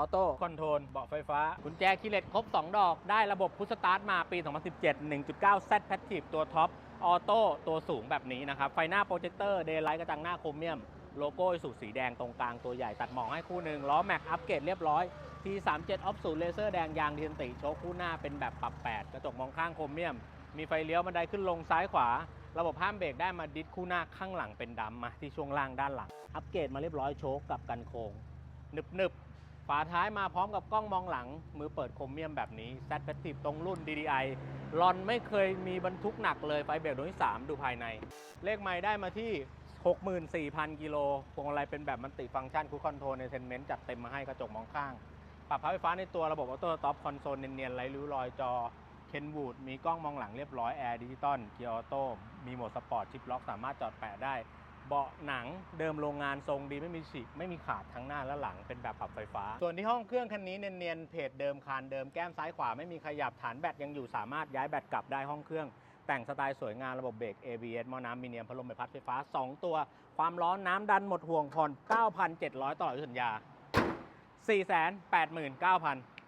ออโต้คอนโทรลเบาะไฟฟ้า กุญแจคีย์เลสครบ 2 ดอก ได้ระบบพุชสตาร์ทมาปี 2017 1.9 Z Passive ตัวท็อป ออโต้ ตัวสูงแบบนี้นะครับ ไฟหน้าโปรเจคเตอร์เดย์ไลท์กระจังหน้าโครเมียม โลโก้สูสีแดงตรงกลางตัวใหญ่ตัดหมองให้คู่หนึ่งล้อแม็กอัปเกรดเรียบร้อย T37 ออฟสูเลเซอร์แดงยางดีนติโชคคู่หน้าเป็นแบบปรับ 8 กระจกมองข้างโครเมียม มีไฟเลี้ยวบันไดขึ้นลงซ้ายขวาระบบห้ามเบรกได้มาดิสคู่หน้าข้างหลังเป็นดำมาที่ช่วงล่างด้านหลัง อัปเกรดมาเรียบร้อยโชคกับกันโค้งหนึบหนึบๆ ฝาท้ายมาพร้อมกับกล้องมองหลัง มือเปิดโครเมียมแบบนี้แซดแพสติฟตรงรุ่น DDI ลอนไม่เคยมีบรรทุกหนักเลยไฟเบรกดวงที่ 3 ดูภายใน เลขไม้ได้มาที่ 64,000 กิโลพวงมาลัยเป็นแบบมันติฟังก์ชันคูคอนโทรลในเทนเมนต์จัดเต็มมาให้กระจกมองข้าง ปรับพับไฟฟ้าในตัวระบบออโต้ต็อปคอนโซลเนียนๆไร้ริ้วรอยจอเคนวูดมีกล้องมองหลังเรียบร้อยแอร์ดิจิตอลเกียร์ออโต้มีโหมดสปอร์ตชิปล็อกสามารถจอดแปะได้ เบาะหนังเดิมโรงงานทรงดีไม่มีฉีกไม่มีขาดทั้งหน้าและหลังเป็นแบบปรับไฟฟ้า ส่วนที่ห้องเครื่องคันนี้เนียนๆเพจเดิมคานเดิมแก้มซ้ายขวาไม่มีขยับฐานแบตยังอยู่สามารถย้ายแบตกลับได้ห้องเครื่อง แต่งสไตล์สวยงามระบบเบรก ABS มอน้ำมีเนียมพัดลมใบพัดไฟฟ้า 2 ตัว ความร้อนน้ำดันหมดห่วงผ่อน 9,700ตลอดอายุสัญญา489,000